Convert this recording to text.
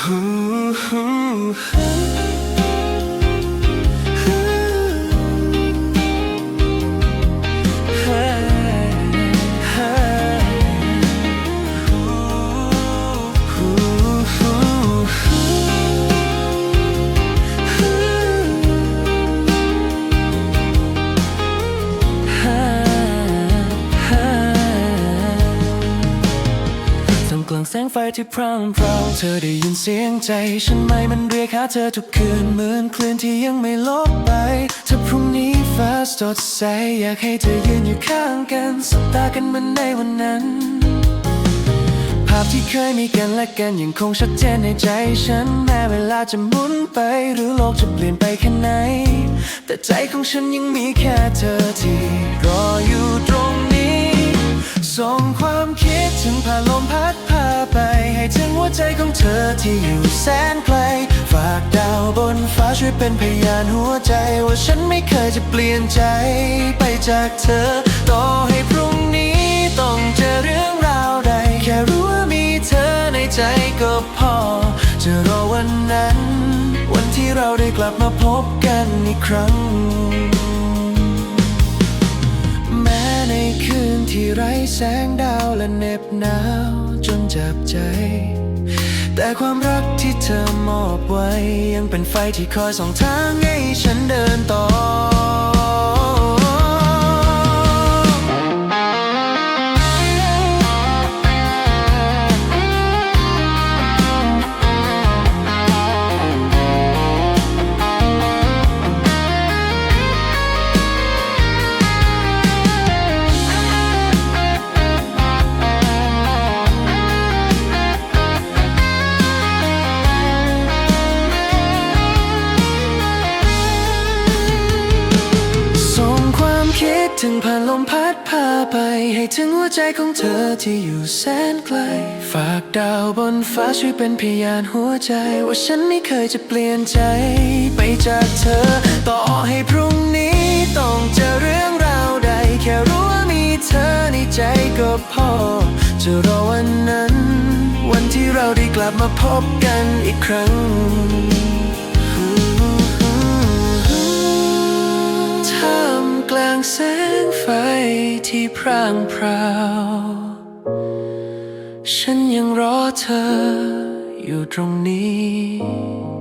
ท่า กลางแสงไฟที่พร่างพราวเธอได้ยินเสียงใจฉันไหมมันเรียกหาเธอทุกคืนเหมือนคลื่นที่ยังไม่ลบไปถ้าพรุ่งนี้ฟ้าสดใสอยากให้เธอยืนอยู่ข้างกันสบตากันเหมือนในวันนั้นภาพที่เคยมีกันและกันยังคงชัดเจนในใจฉัน แม้เวลาจะหมุนไปหรือโลกจะเปลี่ยนไปแค่ไหน แต่ใจของฉันยังมีแค่เธอที่รออยู่ ใจของเธอที่อยู่แสนไกล ฝากดาวบนฟ้าช่วยเป็นพยานหัวใจ ว่าฉันไม่เคยจะเปลี่ยนใจไปจากเธอ ต่อให้พรุ่งนี้ต้องเจอเรื่องราวใด แค่รู้ว่ามีเธอในใจก็พอ จะรอวันนั้น วันที่เราได้กลับมาพบกันอีกครั้ง แม้ในคืนที่ไร้แสงดาวและเหน็บหนาวจนจับใจ แต่ความรักที่เธอมอบไว้ ยังเป็นไฟที่คอยส่องทางให้ฉันเดินต่อ ถึงผ่านลมพัดพาไป ให้ถึงหัวใจของเธอที่อยู่แสนไกล ฝากดาวบนฟ้าช่วยเป็นพยานหัวใจ ว่าฉันไม่เคยจะเปลี่ยนใจ ไปจากเธอ ต่อให้พรุ่งนี้ต้องเจอเรื่องราวใด แค่รู้ว่ามีเธอในใจก็พอ จะรอวันนั้น วันที่เราได้กลับมาพบกันอีกครั้งท่ามกลางแสง ที่พร่างพราว ฉันยังรอเธออยู่ตรงนี้